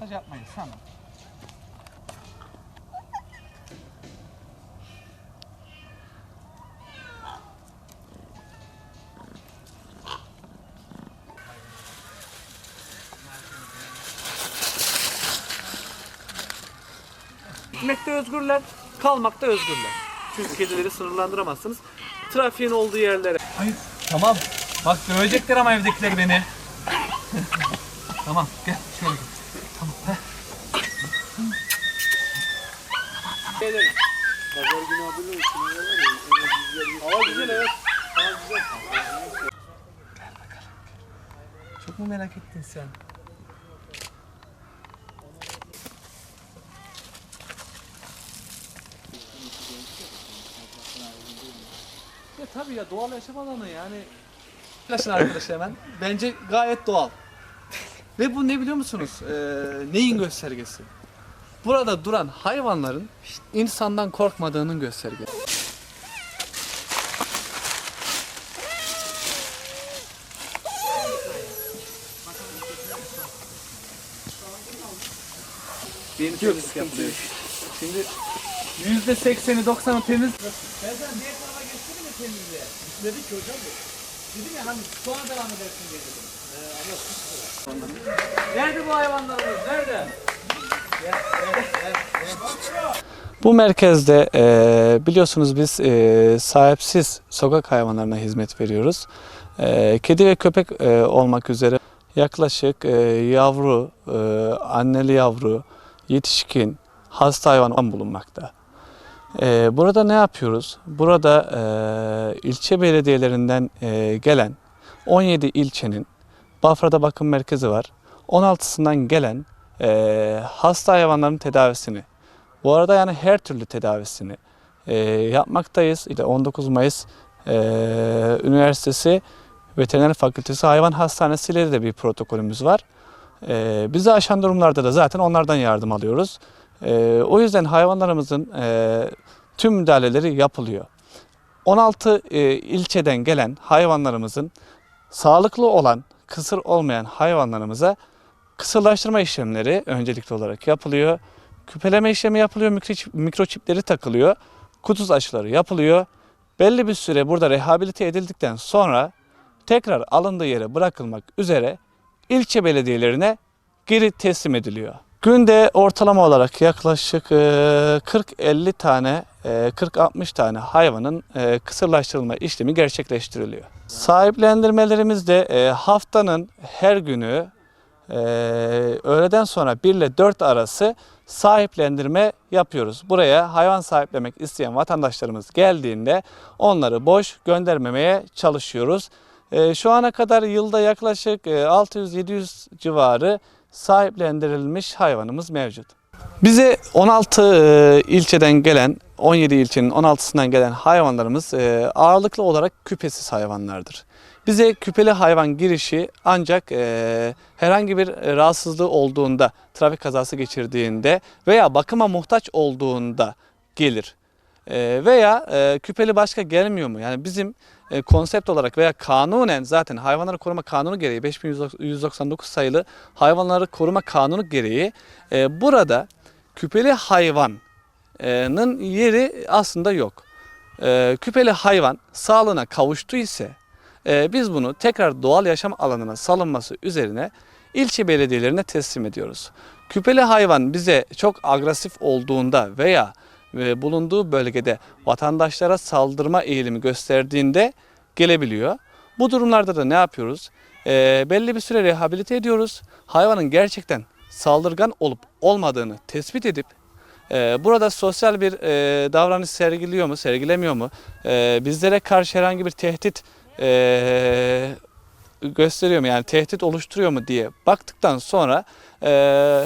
Şantaj yapmayın sana. Gitmekte özgürler, kalmakta özgürler. Çünkü kedileri sınırlandıramazsınız. Trafiğin olduğu yerlere Hayır tamam. Bak dövecekler ama evdekiler beni. tamam gel şöyle gel. Tamam. heh. Hava güzel evet. Çok mu merak ettin sen? Ya tabii ya doğal yaşam alanı yani. Yaklaşın arkadaşlar hemen. Bence gayet doğal. Ve bu ne biliyor musunuz? Ee, neyin göstergesi? Burada duran hayvanların insandan korkmadığının göstergesi. Yeni temizlik yapılıyor. Şimdi yüzde sekseni doksanı temiz. Ben sana diğer tarafa geçtim mi temizliğe? Dedik ki hocam bu. Dedim ya hani sonra devam edersin diye dedim. Ee, ama Nerede bu hayvanlarımız? Nerede? Bu merkezde e, biliyorsunuz biz e, sahipsiz sokak hayvanlarına hizmet veriyoruz. E, kedi ve köpek e, olmak üzere yaklaşık e, yavru, e, anneli yavru, yetişkin, hasta hayvan bulunmakta. E, burada ne yapıyoruz? Burada e, ilçe belediyelerinden e, gelen 17 ilçenin Bafra'da bakım merkezi var. 16'sından gelen e, hasta hayvanların tedavisini, bu arada yani her türlü tedavisini e, yapmaktayız. İşte 19 Mayıs e, Üniversitesi Veteriner Fakültesi Hayvan Hastanesi ile de bir protokolümüz var. E, bizi aşan durumlarda da zaten onlardan yardım alıyoruz. E, o yüzden hayvanlarımızın e, tüm müdahaleleri yapılıyor. 16 e, ilçeden gelen hayvanlarımızın sağlıklı olan, kısır olmayan hayvanlarımıza kısırlaştırma işlemleri öncelikli olarak yapılıyor. Küpeleme işlemi yapılıyor, mikroçip, mikroçipleri takılıyor, kutuz aşıları yapılıyor. Belli bir süre burada rehabilite edildikten sonra tekrar alındığı yere bırakılmak üzere ilçe belediyelerine geri teslim ediliyor. Günde ortalama olarak yaklaşık e, 40-50 tane, 40-60 tane hayvanın e, kısırlaştırılma işlemi gerçekleştiriliyor. Sahiplendirmelerimiz de e, haftanın her günü e, öğleden sonra 1 ile 4 arası sahiplendirme yapıyoruz. Buraya hayvan sahiplemek isteyen vatandaşlarımız geldiğinde onları boş göndermemeye çalışıyoruz. Şu ana kadar yılda yaklaşık e, 600-700 civarı sahiplendirilmiş hayvanımız mevcut. Bize 16 e, ilçeden gelen, 17 ilçenin 16'sından gelen hayvanlarımız e, ağırlıklı olarak küpesiz hayvanlardır. Bize küpeli hayvan girişi ancak e, herhangi bir e, rahatsızlığı olduğunda, trafik kazası geçirdiğinde veya bakıma muhtaç olduğunda gelir. E, veya e, küpeli başka gelmiyor mu? Yani bizim e, konsept olarak veya kanunen zaten hayvanları koruma kanunu gereği 5199 sayılı hayvanları koruma kanunu gereği e, burada küpeli hayvanın yeri aslında yok. Küpeli hayvan sağlığına kavuştu ise biz bunu tekrar doğal yaşam alanına salınması üzerine ilçe belediyelerine teslim ediyoruz. Küpeli hayvan bize çok agresif olduğunda veya bulunduğu bölgede vatandaşlara saldırma eğilimi gösterdiğinde gelebiliyor. Bu durumlarda da ne yapıyoruz? E, belli bir süre rehabilite ediyoruz. Hayvanın gerçekten saldırgan olup olmadığını tespit edip burada sosyal bir e, davranış sergiliyor mu, sergilemiyor mu? E, bizlere karşı herhangi bir tehdit e, gösteriyor mu? Yani tehdit oluşturuyor mu diye baktıktan sonra e,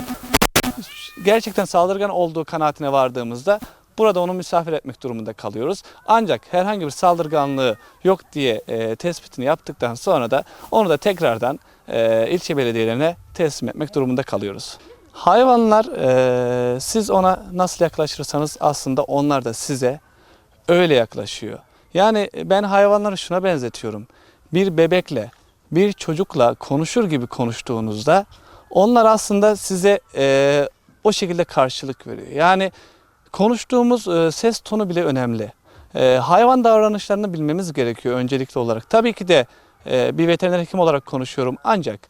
gerçekten saldırgan olduğu kanaatine vardığımızda burada onu misafir etmek durumunda kalıyoruz. Ancak herhangi bir saldırganlığı yok diye tespitini yaptıktan sonra da onu da tekrardan ilçe belediyelerine teslim etmek durumunda kalıyoruz. Hayvanlar e, siz ona nasıl yaklaşırsanız aslında onlar da size öyle yaklaşıyor. Yani ben hayvanları şuna benzetiyorum. Bir bebekle, bir çocukla konuşur gibi konuştuğunuzda onlar aslında size e, o şekilde karşılık veriyor. Yani konuştuğumuz e, ses tonu bile önemli. E, hayvan davranışlarını bilmemiz gerekiyor öncelikli olarak. Tabii ki de e, bir veteriner hekim olarak konuşuyorum ancak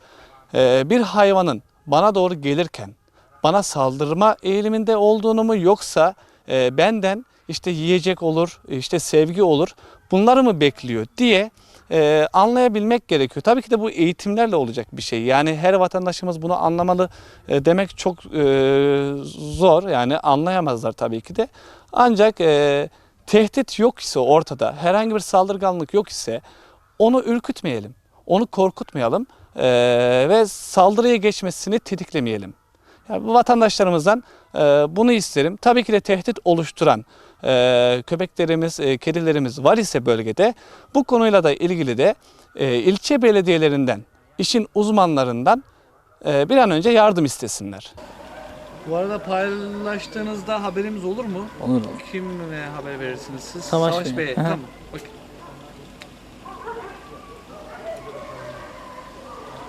e, bir hayvanın bana doğru gelirken bana saldırma eğiliminde olduğunu mu yoksa e, benden işte yiyecek olur, işte sevgi olur bunları mı bekliyor diye e, anlayabilmek gerekiyor. Tabii ki de bu eğitimlerle olacak bir şey. Yani her vatandaşımız bunu anlamalı e, demek çok e, zor. Yani anlayamazlar tabii ki de. Ancak e, tehdit yok ise ortada, herhangi bir saldırganlık yok ise onu ürkütmeyelim, onu korkutmayalım e, ve saldırıya geçmesini tetiklemeyelim. Yani bu vatandaşlarımızdan e, bunu isterim. Tabii ki de tehdit oluşturan e, köpeklerimiz, e, kedilerimiz var ise bölgede bu konuyla da ilgili de e, ilçe belediyelerinden, işin uzmanlarından e, bir an önce yardım istesinler. Bu arada paylaştığınızda haberimiz olur mu? Olur. Kimle haber verirsiniz siz? Savaş Bey. Bey'e. Tamam. Okey.